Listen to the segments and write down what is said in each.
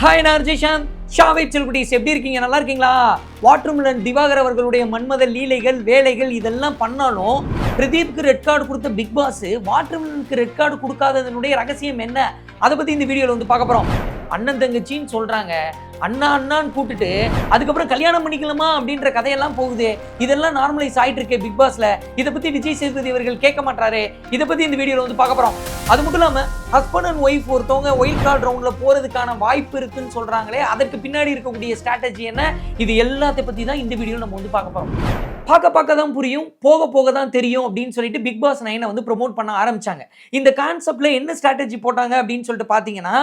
Hi நான் அர்ஜிஷான் ஷாவை செல்குட்டீஸ் எப்படி இருக்கீங்க? நல்லா இருக்கீங்களா? வாட்டர்மிலன் திவாகர் அவர்களுடைய மன்மத லீலைகள் வேலைகள் இதெல்லாம் பண்ணாலும் பிரதீப்க்கு ரெட் கார்டு கொடுத்த பிக் பாஸ் வாட்டர்மிலனுக்கு ரெட் கார்டு கொடுக்காததனுடைய ரகசியம் என்ன? அதை பற்றி இந்த வீடியோவில் வந்து பார்க்க போகிறோம் அண்ணன் தங்கச்சின்னு சொல்றாங்க. அண்ணா அண்ணான்னு கூப்பிட்டுட்டு அதுக்கப்புறம் கல்யாணம் பண்ணிக்கலாமா அப்படின்ற கதையெல்லாம் போகுது. இதெல்லாம் நார்மலைஸ் ஆயிட்டு இருக்கே பிக் பாஸ்ல இதை பத்தி விஜய் சேதுபதி அவர்கள் கேட்க மாட்டாரு. இதை பத்தி இந்த வீடியோல வந்து பார்க்க போறோம். அது மட்டும் இல்லாம ஹஸ்பண்ட் அண்ட் ஒய்ஃப் ஒருத்தவங்க ஒயிட் கார்டு ரவுண்ட்ல போறதுக்கான வாய்ப்பு இருக்குன்னு சொல்றாங்களே அதற்கு பின்னாடி இருக்கக்கூடிய ஸ்ட்ராட்டஜி என்ன? இது எல்லாத்தை பத்தி தான் இந்த வீடியோ நம்ம வந்து பார்க்க போறோம். பார்க்க பார்க்க தான் புரியும் போக போக தான் தெரியும் அப்படின்னு சொல்லிட்டு பிக் பாஸ் நைனை வந்து ப்ரோமோட் பண்ண ஆரம்பிச்சாங்க. இந்த கான்செப்ட்ல என்ன ஸ்ட்ராட்டஜி போட்டாங்க அப்படின்னு சொல்லிட்டு பார்த்தீங்கன்னா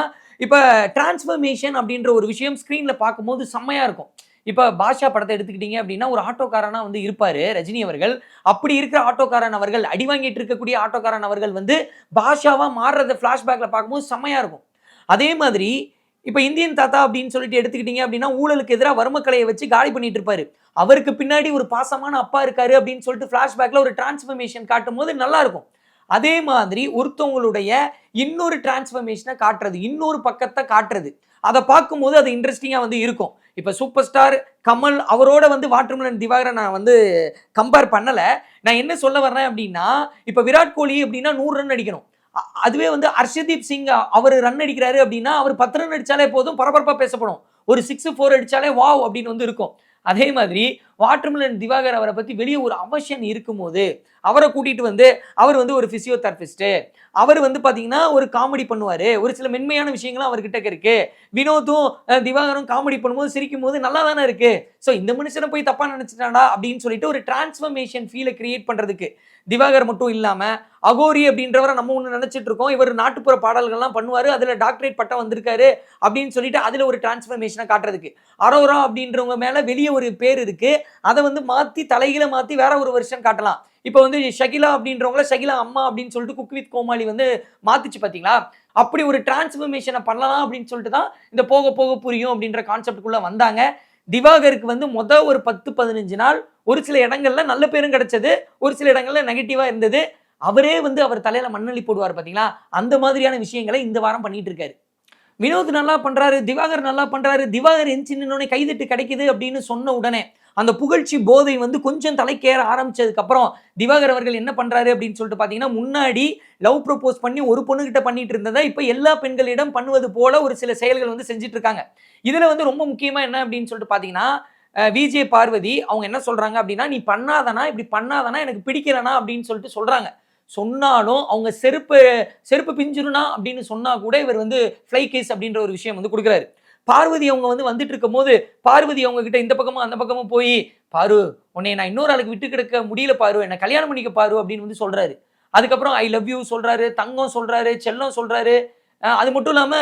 இப்போ டிரான்ஸ்ஃபர்மேஷன் அப்படின்ற ஒரு விஷயம் ஸ்க்ரீனில் பார்க்கும்போது செம்மையாக இருக்கும். இப்போ பாஷா படத்தை எடுத்துக்கிட்டீங்க அப்படின்னா ஒரு ஆட்டோக்காரனா வந்து இருப்பார் ரஜினி அவர்கள். அப்படி இருக்கிற ஆட்டோக்காரன் அவர்கள் அடி வாங்கிட்டு இருக்கக்கூடிய ஆட்டோக்காரன் அவர்கள் வந்து பாஷாவாக மாறுறத ஃப்ளாஷ்பேக்கில் பார்க்கும்போது செம்மையாக இருக்கும். அதே மாதிரி இப்போ இந்தியன் தாத்தா அப்படின்னு சொல்லிட்டு எடுத்துக்கிட்டீங்க அப்படின்னா ஊழலுக்கு எதிராக வர்மக்கலையை வச்சு காலி பண்ணிட்டு இருப்பாரு. அவருக்கு பின்னாடி ஒரு பாசமான அப்பா இருக்காரு அப்படின்னு சொல்லிட்டு ஃப்ளாஷ்பேக்கில் ஒரு டிரான்ஸ்ஃபர்மேஷன் காட்டும் போது நல்லா இருக்கும். அதே மாதிரி ஒருத்தவங்களுடைய இன்னொரு டிரான்ஸ்ஃபர்மேஷனை காட்டுறது இன்னொரு பக்கத்தை காட்டுறது. அதை பார்க்கும்போது அது இன்ட்ரெஸ்டிங்காக வந்து இருக்கும். இப்போ சூப்பர் ஸ்டார் கமல் அவரோட வந்து வாட்டர்மலன் திவாகரை நான் வந்து கம்பேர் பண்ணலை. நான் என்ன சொல்ல வர்றேன் அப்படின்னா இப்போ விராட் கோலி அப்படின்னா நூறு ரன் அடிக்கணும். அதுவே வந்து ஹர்ஷதீப் சிங் அவர் ரன் அடிக்கிறாரு அப்படின்னா அவர் பத்து ரன் அடித்தாலே போதும் பரபரப்பாக பேசப்படும். ஒரு சிக்ஸ் ஃபோர் அடித்தாலே வாவ் அப்படின்னு வந்து இருக்கும். அதே மாதிரி வாட்டர்மிலன் திவாகர் அவரை பற்றி வெளியே ஒரு அவசியம் இருக்கும்போது அவரை கூட்டிகிட்டு வந்து அவர் வந்து ஒரு ஃபிசியோதெரபிஸ்ட்டு அவர் வந்து பார்த்தீங்கன்னா ஒரு காமெடி பண்ணுவார். ஒரு சில மென்மையான விஷயங்களும் அவர்கிட்ட இருக்கு. வினோதும் திவாகரும் காமெடி பண்ணும்போது சிரிக்கும் போது நல்லா தானே இருக்குது ஸோ இந்த மனுஷனை போய் தப்பாக நினச்சிட்டாடா அப்படின்னு சொல்லிட்டு ஒரு டிரான்ஸ்ஃபர்மேஷன் ஃபீலை கிரியேட் பண்ணுறதுக்கு திவாகர் மட்டும் இல்லாமல் அகோரி அப்படின்றவரை நம்ம ஒன்று நினச்சிட்டு இருக்கோம். இவர் நாட்டுப்புற பாடல்கள்லாம் பண்ணுவார். அதில் டாக்டரேட் பட்டம் வந்திருக்காரு அப்படின்னு சொல்லிட்டு அதில் ஒரு டிரான்ஸ்ஃபர்மேஷனை காட்டுறதுக்கு. அரோரா அப்படின்றவங்க மேலே வெளியே ஒரு பேர் இருக்குது அதை வந்து மாத்தி தலைகீழ மாத்தி வேற ஒரு வருஷன் காட்டலாம். இப்போ வந்து ஷகிலா அப்படின்றவங்கள ஷகிலா அம்மா அப்படின்னு சொல்லிட்டு குக் வித் கோமாளி வந்து மாத்துச்சு பாத்தீங்களா? அப்படி ஒரு டிரான்ஸ்ஃபர்மேஷனை பண்ணலாம் அப்படின்னு சொல்லிட்டு தான் இந்த போக போக புரியும் அப்படின்ற கான்செப்டுக்குள்ளே வந்தாங்க. திவாகருக்கு வந்து மொத ஒரு பத்து பதினஞ்சு நாள் ஒரு சில இடங்கள்ல நல்ல பேரும் கிடைச்சது ஒரு சில இடங்கள்ல நெகட்டிவாக இருந்தது. அவரே வந்து அவர் தலையில மண்ணள்ளி போடுவார் பாத்தீங்களா? அந்த மாதிரியான விஷயங்களை இந்த வாரம் பண்ணிட்டு இருக்காரு. வினோத் நல்லா பண்றாரு திவாகர் நல்லா பண்றாரு திவாகர் எஞ்சி கைதட்டு கிடைக்குது அப்படின்னு சொன்ன உடனே அந்த புகழ்ச்சி போதை வந்து கொஞ்சம் தலைக்கேற ஆரம்பிச்சதுக்கப்புறம் திவாகர் அவர்கள் என்ன பண்ணுறாரு அப்படின்னு சொல்லிட்டு பார்த்தீங்கன்னா முன்னாடி லவ் ப்ரப்போஸ் பண்ணி ஒரு பொண்ணுகிட்ட பண்ணிட்டு இருந்ததை இப்போ எல்லா பெண்களிடம் பண்ணுவது போல ஒரு சில செயல்கள் வந்து செஞ்சுட்டு இருக்காங்க. இதில் வந்து ரொம்ப முக்கியமாக என்ன அப்படின்னு சொல்லிட்டு பார்த்தீங்கன்னா விஜே பார்வதி அவங்க என்ன சொல்கிறாங்க அப்படின்னா நீ பண்ணாதனா இப்படி பண்ணாதனா எனக்கு பிடிக்கலனா? அப்படின்னு சொல்லிட்டு சொல்கிறாங்க சொன்னாலும் அவங்க செருப்பு செருப்பு பிஞ்சிருனா அப்படின்னு சொன்னால் கூட இவர் வந்து ஃப்ளை கேஸ் அப்படின்ற ஒரு விஷயம் வந்து கொடுக்குறாரு. பார்வதி அவங்க வந்து வந்துட்டு இருக்கும் போது பார்வதி அவங்க கிட்ட இந்த பக்கமும் அந்த பக்கமும் போய் பாரு உன்னை நான் இன்னொரு ஆளுக்கு விட்டு கிடக்க முடியல பாரு என்ன கல்யாணம் பண்ணிக்க பாரு அப்படின்னு வந்து சொல்றாரு. அதுக்கப்புறம் ஐ லவ் யூ சொல்றாரு தங்கம் சொல்றாரு செல்லம் சொல்றாரு. அது மட்டும் இல்லாம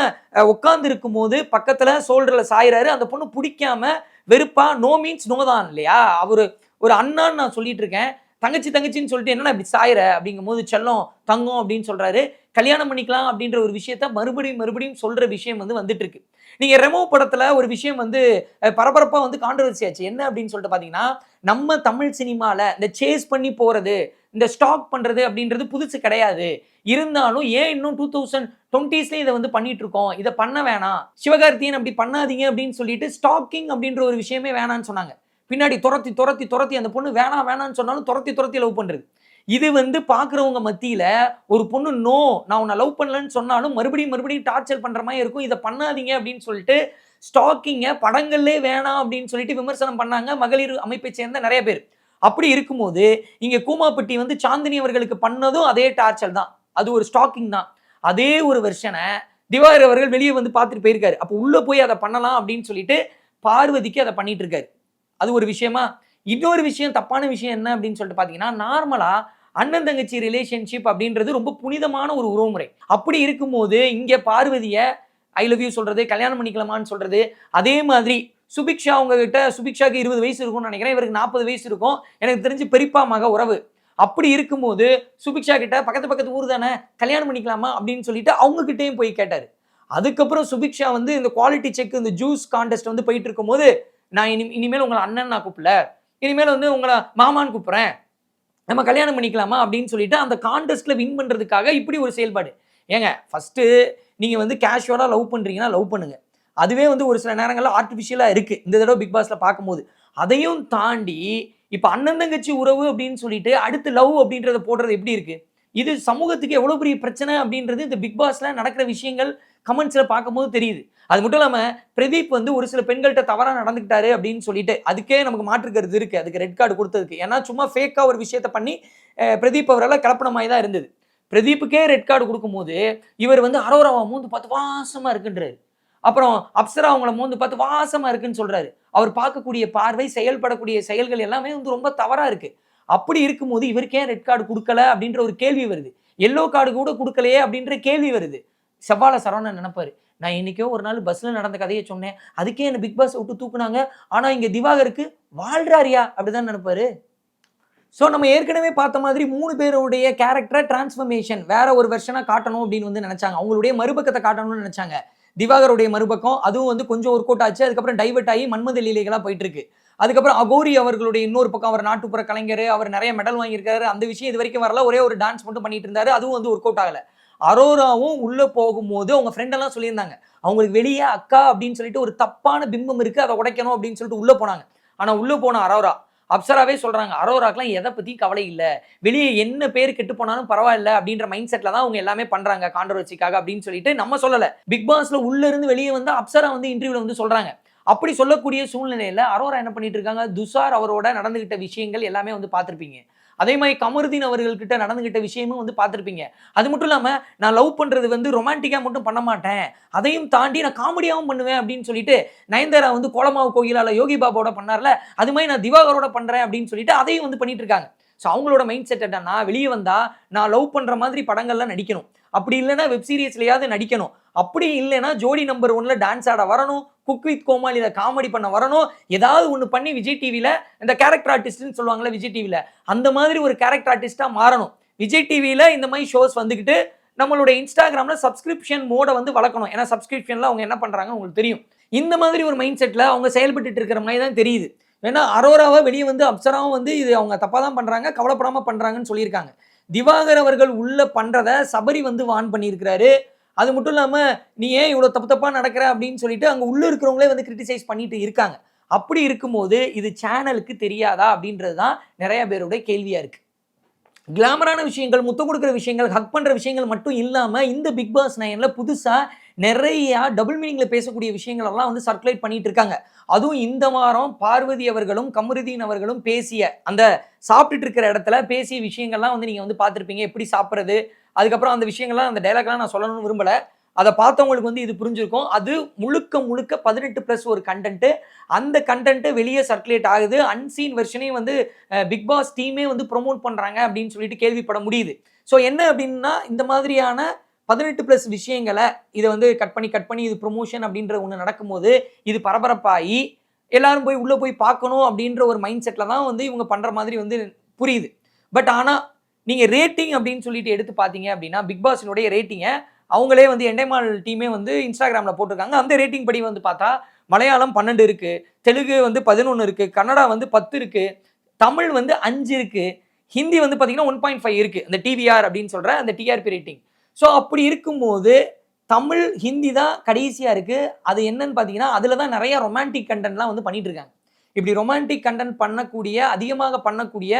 உட்கார்ந்து இருக்கும் போது பக்கத்துல சோல்டர்ல சாயிறாரு. அந்த பொண்ணு பிடிக்காம வெறுப்பா நோ மீன்ஸ் நோ தான் இல்லையா? அவர் ஒரு அண்ணான்னு நான் சொல்லிட்டு இருக்கேன் தங்கச்சி தங்கச்சின்னு சொல்லிட்டு என்னடா இப்படி சாயிற? அப்படிங்கும் போது செல்லம் தங்கம் அப்படின்னு சொல்றாரு. கல்யாணம் பண்ணிக்கலாம் அப்படின்ற ஒரு விஷயத்த மறுபடியும் மறுபடியும் சொல்ற விஷயம் வந்து வந்துட்டு இருக்கு நீங்க ரெமோ படத்துல ஒரு விஷயம் வந்து பரபரப்பா வந்து கான்ட்ரவர்சி ஆச்சு. என்ன அப்படின்னு சொல்லிட்டு பாத்தீங்கன்னா நம்ம தமிழ் சினிமால இந்த சேஸ் பண்ணி போறது இந்த ஸ்டாக் பண்றது அப்படின்றது புதுசு கிடையாது. இருந்தாலும் ஏன் இன்னும் டூ தௌசண்ட் டுவெண்ட்டீஸ்லேயும் இதை வந்து பண்ணிட்டு இருக்கோம்? இதை பண்ண வேணாம். சிவகார்த்தியன் அப்படி பண்ணாதீங்க அப்படின்னு சொல்லிட்டு ஸ்டாக்கிங் அப்படின்ற ஒரு விஷயமே வேணான்னு சொன்னாங்க. பின்னாடி துரத்தி துரத்தி துரத்தி அந்த பொண்ணு வேணாம் வேணாம்னு சொன்னாலும் துரத்தி துரத்தி லவ் பண்றது. இது வந்து பார்க்குறவங்க மத்தியில் ஒரு பொண்ணு நோ நான் உன்னை லவ் பண்ணலன்னு சொன்னாலும் மறுபடியும் மறுபடியும் டார்ச்சர் பண்ணுற மாதிரி இருக்கும். இதை பண்ணாதீங்க அப்படின்னு சொல்லிட்டு ஸ்டாக்கிங்கை படங்கள்லே வேணாம் அப்படின்னு சொல்லிட்டு விமர்சனம் பண்ணாங்க. மகளிர் அமைப்பை சேர்ந்த நிறைய பேர். அப்படி இருக்கும்போது இங்கே கூமாப்பட்டி வந்து சாந்தினி அவர்களுக்கு பண்ணதும் அதே டார்ச்சர் தான். அது ஒரு ஸ்டாக்கிங் தான். அதே ஒரு வெர்ஷனை திவாகர் அவர்கள் வெளியே வந்து பார்த்துட்டு போயிருக்காரு. அப்போ உள்ளே போய் அதை பண்ணலாம் அப்படின்னு சொல்லிட்டு பார்வதிக்கு அதை பண்ணிட்டு இருக்காரு. அது ஒரு விஷயமா? இன்னொரு விஷயம் தப்பான விஷயம் என்ன அப்படின்னு சொல்லிட்டு பார்த்தீங்கன்னா நார்மலாக அண்ணன் தங்கச்சி ரிலேஷன்ஷிப் அப்படின்றது ரொம்ப புனிதமான ஒரு உறவுமுறை. அப்படி இருக்கும்போது இங்கே பார்வதியை ஐ லவ் யூ சொல்கிறது கல்யாணம் பண்ணிக்கலாமான்னு சொல்கிறது அதே மாதிரி சுபிக்ஷா உங்ககிட்ட சுபிக்ஷாக்கு இருபது வயசு இருக்கும்னு நினைக்கிறேன் இவருக்கு நாற்பது வயசு இருக்கும். எனக்கு தெரிஞ்சு பெரியப்பா மக உறவு. அப்படி இருக்கும்போது சுபிக்ஷா கிட்ட பக்கத்து பக்கத்து ஊர் தானே கல்யாணம் பண்ணிக்கலாமா? அப்படின்னு சொல்லிட்டு அவங்ககிட்டயும் போய் கேட்டார். அதுக்கப்புறம் சுபிக்ஷா வந்து இந்த குவாலிட்டி செக் இந்த ஜூஸ் கான்டெஸ்ட் வந்து போயிட்டு இருக்கும்போது நான் இனி இனிமேல் உங்களை அண்ணன் நான் கூப்பிடல. இனிமேல் வந்து உங்களை மாமான்னு கூப்பிட்றேன். நம்ம கல்யாணம் பண்ணிக்கலாமா அப்படின்னு சொல்லிட்டு அந்த கான்டெஸ்ட்ல வின் பண்றதுக்காக இப்படி ஒரு செயல்பாடு. ஏங்க ஃபர்ஸ்ட் நீங்க வந்து கேஷுவலா லவ் பண்றீங்கன்னா லவ் பண்ணுங்க. அதுவே வந்து ஒரு சில நேரங்களில் ஆர்டிஃபிஷியலாக இருக்கு. இந்த தடவை பிக் பாஸ்ல பார்க்கும்போது. அதையும் தாண்டி இப்போ அண்ணன் தங்கச்சி உறவு அப்படின்னு சொல்லிட்டு அடுத்து லவ் அப்படின்றத போடுறது எப்படி இருக்கு? இது சமூகத்துக்கு எவ்வளவு பெரிய பிரச்சனை அப்படின்றது இந்த பிக் பாஸ்ல நடக்கிற விஷயங்கள் கமெண்ட்ஸில் பார்க்கும்போது தெரியுது. அது மட்டும் இல்லாமல் பிரதீப் வந்து ஒரு சில பெண்கள்கிட்ட தவறாக நடந்துக்கிட்டாரு அப்படின்னு சொல்லிட்டு அதுக்கே நமக்கு மாற்று கருத்து இருக்கு. அதுக்கு ரெட் கார்டு கொடுத்ததுக்கு. ஏன்னா சும்மா ஃபேக்காக ஒரு விஷயத்த பண்ணி பிரதீப் அவரால் கலப்பணமாய் தான் இருந்தது. பிரதீப்புக்கே ரெட் கார்டு கொடுக்கும்போது இவர் வந்து அரோராவை மூந்து பார்த்து வாசமாக இருக்குன்றாரு. அப்புறம் அப்சரா அவங்கள மூந்து பார்த்து வாசமாக இருக்குன்னு சொல்கிறாரு அவர் பார்க்கக்கூடிய பார்வை செயல்படக்கூடிய செயல்கள் எல்லாமே வந்து ரொம்ப தவறாக இருக்கு. அப்படி இருக்கும்போது இவருக்கே ரெட் கார்டு கொடுக்கல அப்படின்ற ஒரு கேள்வி வருது. எல்லோ கார்டு கூட கொடுக்கலையே அப்படின்ற கேள்வி வருது. செவ்வாழை சரவணன் நினைப்பாரு. நான் இன்னைக்கோ ஒரு நாள் பஸ்ல நடந்த கதையை சொன்னேன். அதுக்கே என்ன பிக் பாஸ் விட்டு தூக்குனாங்க. ஆனா இங்க திவாகருக்கு வாழ்றாரியா? அப்படிதான் நினைப்பாரு. ஸோ நம்ம ஏற்கனவே பார்த்த மாதிரி மூணு பேருடைய கேரக்டரை டிரான்ஸ்ஃபர்மேஷன் வேற ஒரு வெர்ஷனாக காட்டணும் அப்படின்னு வந்து நினச்சாங்க. அவங்களுடைய மறுபக்கத்தை காட்டணும்னு நினைச்சாங்க. திவாகருடைய மறுபக்கம் அதுவும் வந்து கொஞ்சம் ஒர்க் அவுட் ஆச்சு. அதுக்கப்புறம் டைவர்ட் ஆகி மன்மத லீலைகளாக போயிட்டு இருக்கு அதுக்கப்புறம் அகோரி அவர்களுடைய இன்னொரு பக்கம் அவர் நாட்டுப்புற கலைஞர் அவர் நிறைய மெடல் வாங்கியிருக்காரு. அந்த விஷயம் இது வரைக்கும் வரல. ஒரே ஒரு டான்ஸ் மட்டும் பண்ணிட்டு இருந்தாரு. அதுவும் வந்து ஒர்க் அவுட் ஆகலை. அரோராவும் உள்ளே போகும்போது அவங்க ஃப்ரெண்டெல்லாம் சொல்லியிருந்தாங்க. அவங்களுக்கு வெளியே அக்கா அப்படின்னு சொல்லிட்டு ஒரு தப்பான பிம்பம் இருக்குது அதை உடைக்கணும் அப்படின்னு சொல்லிட்டு உள்ளே போனாங்க. ஆனால் உள்ளே போன அரோரா அப்சராவே சொல்கிறாங்க அரோராக்கெலாம் எதை பற்றியும் கவலை இல்லை. வெளியே என்ன பேர் கெட்டு போனாலும் பரவாயில்ல அப்படின்ற மைண்ட் செட்டில் தான் அவங்க எல்லாமே பண்ணுறாங்க கான்ட்ரவர்சிக்காக அப்படின்னு சொல்லிட்டு நம்ம சொல்லலை. பிக் பாஸில் உள்ளேருந்து வெளியே வந்து அப்சரா வந்து இன்டர்வியூவில் வந்து சொல்கிறாங்க அப்படி சொல்லக்கூடிய சூழ்நிலையில் அரோரா என்ன பண்ணிட்டு இருக்காங்க? துஷார் அவரோட நடந்துகிட்ட விஷயங்கள் எல்லாமே வந்து பார்த்துருப்பீங்க. அதே மாதிரி கமருதீன் அவர்கள்கிட்ட நடந்துகிட்ட விஷயமும் வந்து பார்த்துருப்பீங்க. அது மட்டும் இல்லாமல் நான் லவ் பண்ணுறது வந்து ரொமான்டிக்காக மட்டும் பண்ண மாட்டேன். அதையும் தாண்டி நான் காமெடியாகவும் பண்ணுவேன் அப்படின்னு சொல்லிட்டு நயன்தாரா வந்து கோலமாவு கோயிலால் யோகி பாபாவோட பண்ணார்ல அது மாதிரி நான் திவாகரோட பண்ணுறேன் அப்படின்னு சொல்லிட்டு அதையும் வந்து பண்ணிட்டு இருக்காங்க. ஸோ அவங்களோட மைண்ட் செட் என்னன்னா வெளியே வந்தால் நான் லவ் பண்ணுற மாதிரி படங்கள்லாம் நடிக்கணும். அப்படி இல்லைன்னா வெப் சீரியஸ்லையாவது நடிக்கணும். அப்படி இல்லைன்னா ஜோடி நம்பர் ஒன்ல டான்ஸ் ஆட வரணும் குக் வித் கோமாளி இதை காமெடி பண்ண வரணும் ஏதாவது ஒன்று பண்ணி விஜய் டிவியில் இந்த கேரக்டர் ஆர்டிஸ்ட்னு சொல்லுவாங்கல்ல விஜய் டிவியில் அந்த மாதிரி ஒரு கேரக்டர் ஆர்டிஸ்ட்டாக மாறணும். விஜய் டிவியில் இந்த மாதிரி ஷோஸ் வந்துக்கிட்டு நம்மளுடைய இன்ஸ்டாகிராமில் சப்ஸ்கிரிப்ஷன் மோடை வந்து வளர்க்கணும். ஏன்னா சப்ஸ்கிரிப்ஷனில் அவங்க என்ன பண்ணுறாங்க உங்களுக்கு தெரியும். இந்த மாதிரி ஒரு மைண்ட் செட்டில் அவங்க செயல்பட்டுட்டு இருக்கிற மாதிரி தான் தெரியுது. ஏன்னா அரோராவை வெளியே வந்து அப்சராவும் வந்து இது அவங்க தப்பாக தான் பண்ணுறாங்க கவலைப்படாமல் பண்ணுறாங்கன்னு சொல்லியிருக்காங்க. திவாகர் அவர்கள் உள்ள பண்ணுறத சபரி வந்து வான் பண்ணியிருக்கிறாரு. அது மட்டும் இல்லாமல் நீ ஏன் இவ்வளோ தப்பு தப்பாக நடக்கிற? அப்படின்னு சொல்லிட்டு அங்கே உள்ள இருக்கிறவங்களே வந்து கிரிட்டிசைஸ் பண்ணிட்டு இருக்காங்க. அப்படி இருக்கும்போது இது சேனலுக்கு தெரியாதா அப்படின்றது தான் நிறைய பேருடைய கேள்வியாக இருக்கு. கிளாமரான விஷயங்கள் முத்தம் கொடுக்குற விஷயங்கள் ஹக் பண்ணுற விஷயங்கள் மட்டும் இல்லாமல் இந்த பிக் பாஸ் நயனில் புதுசாக நிறையா டபுள் மீனிங்கில் பேசக்கூடிய விஷயங்களெல்லாம் வந்து சர்க்குலேட் பண்ணிட்டு இருக்காங்க. அதுவும் இந்த வாரம் பார்வதி அவர்களும் கமருதீன் அவர்களும் பேசிய அந்த சாப்பிட்டுட்டு இருக்கிற இடத்துல பேசிய விஷயங்கள்லாம் வந்து நீங்கள் வந்து பார்த்துருப்பீங்க. எப்படி சாப்பிட்றது? அதுக்கப்புறம் அந்த விஷயங்கள்லாம் அந்த டைலாக்லாம் நான் சொல்லணும்னு விரும்பலை. அதை பார்த்தவங்களுக்கு வந்து இது புரிஞ்சிருக்கும். அது முழுக்க முழுக்க பதினெட்டு ப்ளஸ் ஒரு கண்டென்ட்டு அந்த கண்டென்ட்டு வெளியே சர்க்குலேட் ஆகுது. அன்சீன் வெர்ஷனையும் வந்து பிக் பாஸ் டீமே வந்து ப்ரொமோட் பண்ணுறாங்க அப்படின்னு சொல்லிட்டு கேள்விப்பட முடியுது. ஸோ என்ன அப்படின்னா இந்த மாதிரியான பதினெட்டு ப்ளஸ் விஷயங்களை இதை வந்து கட் பண்ணி கட் பண்ணி இது ப்ரொமோஷன் அப்படின்ற ஒன்று நடக்கும்போது இது பரபரப்பாகி எல்லாரும் போய் உள்ளே போய் பார்க்கணும் அப்படின்ற ஒரு மைண்ட் செட்டில் தான் வந்து இவங்க பண்ணுற மாதிரி வந்து புரியுது. பட் ஆனால் நீங்கள் ரேட்டிங் அப்படின்னு சொல்லிட்டு எடுத்து பார்த்தீங்க அப்படின்னா பிக் பாஸினுடைய ரேட்டிங்கை அவங்களே வந்து எண்டைமால் டீமே வந்து இன்ஸ்டாகிராமில் போட்டிருக்காங்க. அந்த ரேட்டிங் படி வந்து பார்த்தா மலையாளம் பன்னெண்டு இருக்குது தெலுங்கு வந்து பதினொன்று இருக்குது கன்னடா வந்து பத்து இருக்குது தமிழ் வந்து அஞ்சு இருக்குது ஹிந்தி வந்து பார்த்தீங்கன்னா ஒன் பாயிண்ட் ஃபைவ் இருக்குது அந்த டிவிஆர் அப்படின்னு சொல்கிற அந்த டிஆர்பி ரேட்டிங் ஸோ அப்படி இருக்கும்போது தமிழ் ஹிந்தி தான் கடைசியாக இருக்குது அது என்னன்னு பார்த்தீங்கன்னா அதில் தான் நிறைய ரொமான்டிக் கண்டென்ட்லாம் வந்து பண்ணிட்டு இருக்காங்க. இப்படி ரொமான்டிக் கண்டென்ட் பண்ணக்கூடிய அதிகமாக பண்ணக்கூடிய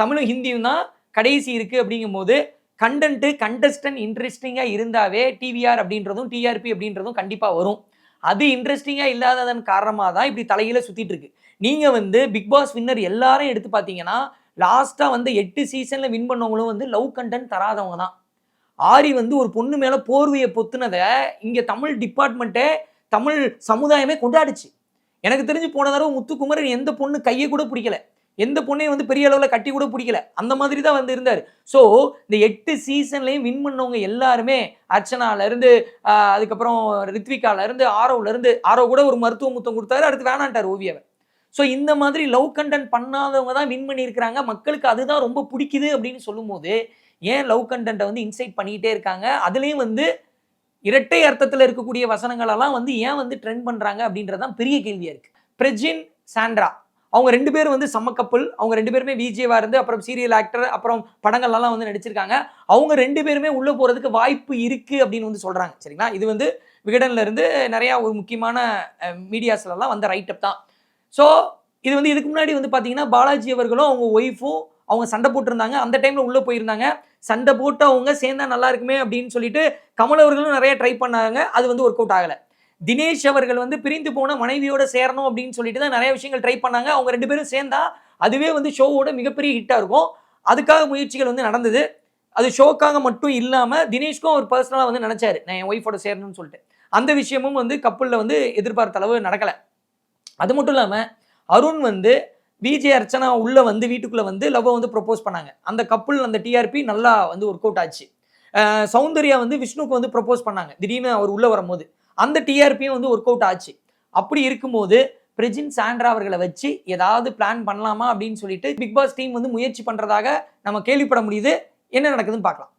தமிழும் ஹிந்தியும் தான் கடைசி இருக்குது அப்படிங்கும்போது கண்டென்ட்டு கண்டஸ்டன்ட் இன்ட்ரெஸ்டிங்காக இருந்தாவே டிவிஆர் அப்படின்றதும் டிஆர்பி அப்படின்றதும் கண்டிப்பாக வரும். அது இன்ட்ரெஸ்டிங்காக இல்லாததன் காரணமாக தான் இப்படி தலையில சுற்றிட்டு இருக்கு. நீங்கள் வந்து பிக் பாஸ் வின்னர் எல்லாரும் எடுத்து பார்த்தீங்கன்னா லாஸ்ட்டாக வந்து எட்டு சீசனில் வின் பண்ணவங்களும் வந்து லவ் கண்டென்ட் தராதவங்க தான். ஆரி வந்து ஒரு பொண்ணு மேலே போர்வையை பொத்துனதை இங்கே தமிழ் டிபார்ட்மெண்ட்டே தமிழ் சமுதாயமே கொண்டாடுச்சு. எனக்கு தெரிஞ்சு போன தடவை முத்துக்குமரன் எந்த பொண்ணு கையை கூட பிடிக்கல. எந்த பொண்ணையும் வந்து பெரிய அளவில் கட்டி கூட பிடிக்கல. அந்த மாதிரி தான் வந்து இருந்தார். ஸோ இந்த எட்டு சீசன்லையும் வின் பண்ணவங்க எல்லாருமே அர்ச்சனாலேருந்து அதுக்கப்புறம் ரித்விகாலேருந்து ஆரோவிலேருந்து ஆரோ கூட ஒரு மருத்துவ முத்தம் கொடுத்தாரு அடுத்து வேணான்ட்டார் ஓவியாவை ஸோ இந்த மாதிரி லவ் கண்டென்ட் பண்ணாதவங்க தான் வின் பண்ணியிருக்கிறாங்க. மக்களுக்கு அதுதான் ரொம்ப பிடிக்குது அப்படின்னு சொல்லும்போது ஏன் லவ் கண்டென்ட்டை வந்து இன்சைட் பண்ணிக்கிட்டே இருக்காங்க? அதுலேயும் வந்து இரட்டை அர்த்தத்தில் இருக்கக்கூடிய வசனங்களெல்லாம் வந்து ஏன் வந்து ட்ரெண்ட் பண்ணுறாங்க அப்படின்றதான் பெரிய கேள்வியாக இருக்குது பிரஜின் சாண்ட்ரா. அவங்க ரெண்டு பேரும் வந்து சம கப்பல் அவங்க ரெண்டு பேருமே விஜேவா இருந்து அப்புறம் சீரியல் ஆக்டர் அப்புறம் படங்கள்லாம் வந்து நடிச்சிருக்காங்க. அவங்க ரெண்டு பேருமே உள்ள போறதுக்கு வாய்ப்பு இருக்கு அப்படின்னு வந்து சொல்றாங்க. சரிங்களா? இது வந்து விகடன்ல இருந்து நிறையா ஒரு முக்கியமான மீடியாஸ்லலாம் வந்த ரைட்டப் தான். ஸோ இது வந்து இதுக்கு முன்னாடி வந்து பார்த்தீங்கன்னா பாலாஜி அவர்களும் அவங்க ஒய்ஃபும் அவங்க சண்டை போட்டிருந்தாங்க. அந்த டைமில் உள்ளே போயிருந்தாங்க. சண்டை போட்டு அவங்க சேர்ந்தா நல்லா இருக்குமே அப்படின்னு சொல்லிட்டு கமல் அவர்களும் நிறைய ட்ரை பண்ணாங்க. அது வந்து ஒர்க் அவுட் ஆகலை. தினேஷ் அவர்கள் வந்து பிரிந்து போன மனைவியோட சேரணும் அப்படின்னு சொல்லிட்டு தான் நிறைய விஷயங்கள் ட்ரை பண்ணாங்க. அவங்க ரெண்டு பேரும் சேர்ந்தா அதுவே வந்து ஷோவோட மிகப்பெரிய ஹிட்டாக இருக்கும். அதுக்காக முயற்சிகள் வந்து நடந்தது. அது ஷோக்காக மட்டும் இல்லாமல் தினேஷ்க்கும் அவர் பர்சனலாக வந்து நினச்சாரு. நான் என் ஒய்ஃபோட சேரணும்னு சொல்லிட்டு. அந்த விஷயமும் வந்து கப்பலில் வந்து எதிர்பார்த்த அளவு நடக்கலை. அது மட்டும் இல்லாமல் அருண் வந்து விஜே அர்ச்சனா உள்ளே வந்து வீட்டுக்குள்ளே வந்து லவ்வை வந்து ப்ரொப்போஸ் பண்ணாங்க. அந்த கப்புள் அந்த டிஆர்பி நல்லா வந்து ஒர்க் அவுட் ஆச்சு. சௌந்தர்யா வந்து விஷ்ணுக்கு வந்து ப்ரொப்போஸ் பண்ணாங்க. திடீர்னு அவர் உள்ளே வரும்போது. அந்த டிஆர்பியும் வந்து ஒர்க் அவுட் ஆச்சு. அப்படி இருக்கும்போது பிரஜின் சாண்ட்ரா அவர்களை வச்சு ஏதாவது பிளான் பண்ணலாமா அப்படின்னு சொல்லிட்டு பிக் பாஸ் டீம் வந்து முயற்சி பண்ணுறதாக நம்ம கேள்விப்பட முடியுது. என்ன நடக்குதுன்னு பார்க்கலாம்.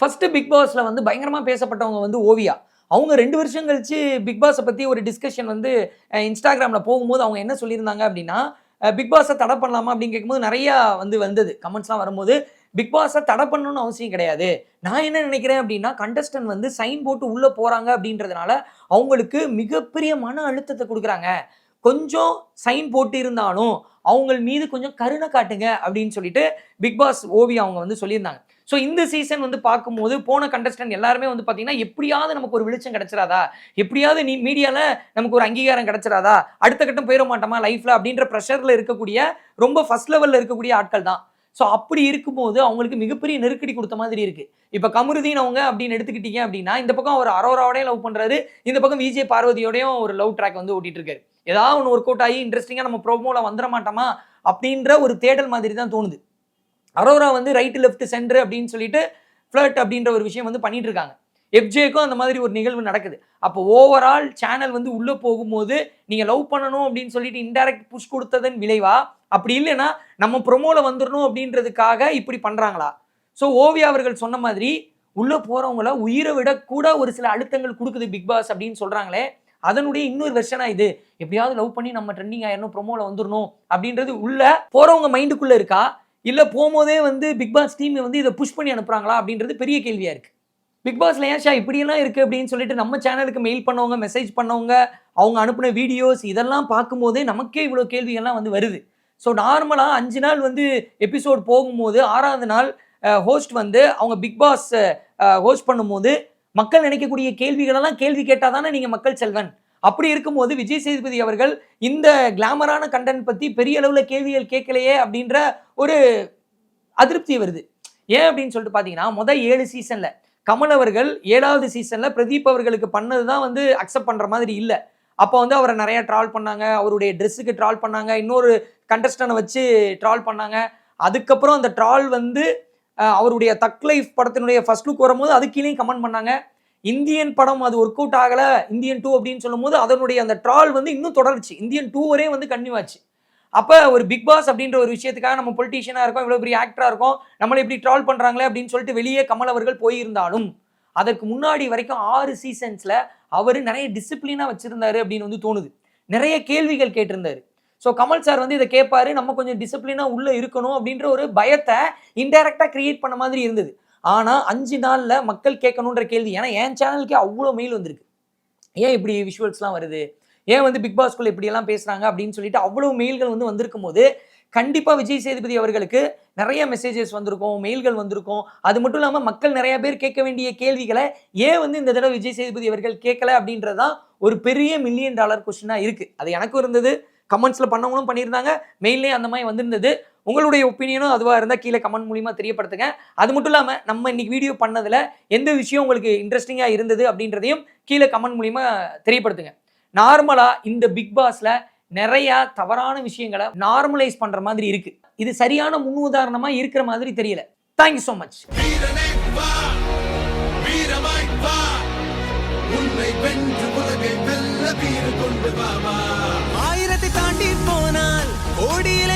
ஃபஸ்ட்டு பிக் பாஸில் வந்து பயங்கரமாக பேசப்பட்டவங்க வந்து ஓவியா. அவங்க ரெண்டு வருஷம் கழிச்சு பிக் பாஸை பற்றி ஒரு டிஸ்கஷன் வந்து இன்ஸ்டாகிராமில் போகும்போது அவங்க என்ன சொல்லியிருந்தாங்க அப்படின்னா பிக் பாஸை தடை பண்ணலாமா அப்படின்னு கேட்கும்போது நிறையா வந்து வந்தது. கமெண்ட்ஸ்லாம் வரும்போது பிக் பாஸை தடை பண்ணணும்னு அவசியம் கிடையாது. நான் என்ன நினைக்கிறேன் அப்படின்னா கண்டஸ்டன்ட் வந்து சைன் போட்டு உள்ளே போகிறாங்க அப்படின்றதுனால அவங்களுக்கு மிகப்பெரிய மன அழுத்தத்தை கொடுக்குறாங்க. கொஞ்சம் சைன் போட்டு இருந்தாலும் அவங்க மீது கொஞ்சம் கருணை காட்டுங்க அப்படின்னு சொல்லிட்டு பிக் பாஸ் ஓவியா அவங்க வந்து சொல்லியிருந்தாங்க. ஸோ இந்த சீசன் வந்து பார்க்கும்போது போன கண்டஸ்டன்ட் எல்லாருமே வந்து பார்த்தீங்கன்னா எப்படியாவது நமக்கு ஒரு வெளிச்சம் கிடைச்சிராதா? எப்படியாவது நீ மீடியாவில் நமக்கு ஒரு அங்கீகாரம் கிடைச்சிராதா? அடுத்த கட்டம் போயிட மாட்டோமா லைஃப்பில் அப்படின்ற ப்ரெஷரில் இருக்கக்கூடிய ரொம்ப ஃபஸ்ட் லெவலில் இருக்கக்கூடிய ஆட்கள் தான். ஸோ அப்படி இருக்கும்போது அவங்களுக்கு மிகப்பெரிய நெருக்கடி கொடுத்த மாதிரி இருக்கு. இப்போ கமருதீன் அவங்க அப்படின்னு எடுத்துக்கிட்டீங்க அப்படின்னா இந்த பக்கம் அவர் அரோராவோடய லவ் பண்ணுறாரு இந்த பக்கம் விஜய் பார்வதியோடயும் ஒரு லவ் ட்ராக் வந்து ஓட்டிட்டு இருக்காரு ஏதாவது ஒன்று ஒர்க் அவுட் ஆகி இன்ட்ரெஸ்டிங்காக நம்ம ப்ரோமோல வந்துட மாட்டோமா? அப்படின்ற ஒரு தேடல் மாதிரி தான் தோணுது. அரோரா வந்து ரைட்டு லெஃப்ட் சென்டர் அப்படின்னு சொல்லிட்டு ஃப்ளர்ட் அப்படின்ற ஒரு விஷயம் வந்து பண்ணிட்டு இருக்காங்க. எஃப்ஜேக்கும் அந்த மாதிரி ஒரு நிகழ்வு நடக்குது. அப்போ ஓவரால் சேனல் வந்து உள்ளே போகும்போது நீங்கள் லவ் பண்ணணும் அப்படின்னு சொல்லிட்டு இன்டெரக்ட் புஷ் கொடுத்ததன் விளைவா? அப்படி இல்லைன்னா நம்ம ப்ரொமோவில் வந்துடணும் அப்படின்றதுக்காக இப்படி பண்ணுறாங்களா ஸோ ஓவியா அவர்கள் சொன்ன மாதிரி உள்ளே போகிறவங்கள உயிரை விட கூட ஒரு சில அழுத்தங்கள் கொடுக்குது பிக் பாஸ் அப்படின்னு சொல்கிறாங்களே அதனுடைய இன்னொரு வெர்ஷனாக இது. எப்படியாவது லவ் பண்ணி நம்ம ட்ரெண்டிங் ஆயிடணும் ப்ரொமோவில் வந்துடணும் அப்படின்றது உள்ள போகிறவங்க மைண்டுக்குள்ளே இருக்கா? இல்லை போகும்போதே வந்து பிக் பாஸ் டீம் வந்து இதை புஷ் பண்ணி அனுப்புகிறாங்களா அப்படின்றது பெரிய கேள்வியாக இருக்குது பிக் பாஸ்ல ஏன் ஷா இப்படியெல்லாம் இருக்குது அப்படின்னு சொல்லிட்டு நம்ம சேனலுக்கு மெயில் பண்ணவங்க மெசேஜ் பண்ணவங்க அவங்க அனுப்பின வீடியோஸ் இதெல்லாம் பார்க்கும்போதே நமக்கே இவ்வளோ கேள்விகள்லாம் வந்து வருது. ஸோ நார்மலாக அஞ்சு நாள் வந்து எபிசோட் போகும்போது ஆறாவது நாள் ஹோஸ்ட் வந்து அவங்க பிக் பாஸ் ஹோஸ்ட் பண்ணும்போது மக்கள் நினைக்கக்கூடிய கேள்விகளெல்லாம் கேள்வி கேட்டால் தானே நீங்கள் மக்கள் செல்வன்? அப்படி இருக்கும்போது விஜய் சேதுபதி அவர்கள் இந்த கிளாமரான கண்டென்ட் பற்றி பெரிய அளவில் கேள்விகள் கேட்கலையே அப்படின்ற ஒரு அதிருப்தி வருது. ஏன் அப்படின்னு சொல்லிட்டு பார்த்தீங்கன்னா மொதல் ஏழு சீசனில் கமல் அவர்கள் ஏழாவது சீசனில் பிரதீப் அவர்களுக்கு பண்ணது தான் வந்து அக்செப்ட் பண்ணுற மாதிரி இல்லை. அப்போ வந்து அவரை நிறையா ட்ரால் பண்ணாங்க அவருடைய ட்ரெஸ்ஸுக்கு ட்ரால் பண்ணாங்க இன்னொரு கண்டஸ்டனை வச்சு ட்ரால் பண்ணாங்க. அதுக்கப்புறம் அந்த ட்ரால் வந்து அவருடைய தக் லைஃப் படத்தினுடைய ஃபர்ஸ்ட் லுக் வரும்போது அது கீழேயும் கமெண்ட் பண்ணாங்க. இந்தியன் படம் அது ஒர்க் அவுட் ஆகல இந்தியன் டூ அப்படின்னு சொல்லும்போது அதனுடைய அந்த ட்ரால் வந்து இன்னும் தொடர்ச்சி இந்தியன் டூ வரே வந்து கன்னியூ அப்போ ஒரு பிக் பாஸ் அப்படின்ற ஒரு விஷயத்துக்காக நம்ம பொலிட்டீஷியனாக இருக்கோம் இவ்வளோ பெரிய ஆக்டராக இருக்கும் நம்மளை இப்படி ட்ரால் பண்ணுறாங்களே அப்படின்னு சொல்லிட்டு வெளியே கமல் அவர்கள் போயிருந்தாலும் அதற்கு முன்னாடி வரைக்கும் ஆறு சீசன்ஸில் அவர் நிறைய டிசிப்ளினாக வச்சுருந்தாரு அப்படின்னு வந்து தோணுது. நிறைய கேள்விகள் கேட்டிருந்தாரு. ஸோ கமல் சார் வந்து இதை கேட்பாரு நம்ம கொஞ்சம் டிசிப்ளினாக உள்ளே இருக்கணும் அப்படின்ற ஒரு பயத்தை இன்டைரக்டாக கிரியேட் பண்ண மாதிரி இருந்தது. ஆனால் அஞ்சு நாளில் மக்கள் கேட்கணுன்ற கேள்வி. ஏன்னா என் சேனலுக்கே அவ்வளோ மெயில் வந்திருக்கு. ஏன் இப்படி விஷுவல்ஸ்லாம் வருது? ஏன் வந்து பிக் பாஸ்குள்ள இப்படியெல்லாம் பேசுகிறாங்க அப்படின்னு சொல்லிட்டு அவ்வளோ மெயில்கள் வந்து வந்திருக்கும் போது கண்டிப்பாக விஜய் சேதுபதி அவர்களுக்கு நிறைய மெசேஜஸ் வந்திருக்கும் மெயில்கள் வந்திருக்கும். அது மட்டும் இல்லாமல் மக்கள் நிறைய பேர் கேட்க வேண்டிய கேள்விகளை ஏன் வந்து இந்த தடவை விஜய் சேதுபதி அவர்கள் கேட்கல அப்படின்றது தான் ஒரு பெரிய மில்லியன் டாலர் கொஸ்டினாக இருக்குது அது எனக்கும் இருந்தது. கமெண்ட்ஸில் பண்ணவங்களும் பண்ணியிருந்தாங்க. மெயிலே அந்த மாதிரி வந்திருந்தது. உங்களுடைய ஒப்பீனியனும் அதுவாக இருந்தால் கீழே கமெண்ட் மூலியமாக தெரியப்படுத்துங்க. அது மட்டும் இல்லாமல் நம்ம இன்னைக்கு வீடியோ பண்ணதில் எந்த விஷயம் உங்களுக்கு இன்ட்ரெஸ்டிங்காக இருந்தது அப்படின்றதையும் கீழே கமெண்ட் மூலியமா தெரியப்படுத்துங்க. நார்மலாக இந்த பிக் பாஸ்ல நிறைய தவறான விஷயங்களை நார்மலைஸ் பண்ற மாதிரி இருக்கு. இது சரியான முன் உதாரணமா இருக்கிற மாதிரி தெரியல. தேங்க்யூ ஸோ மச் உன்னை வென்று உலகை வெல்ல கொண்டு ஆயிரத்தை தாண்டி போனால் கோடியில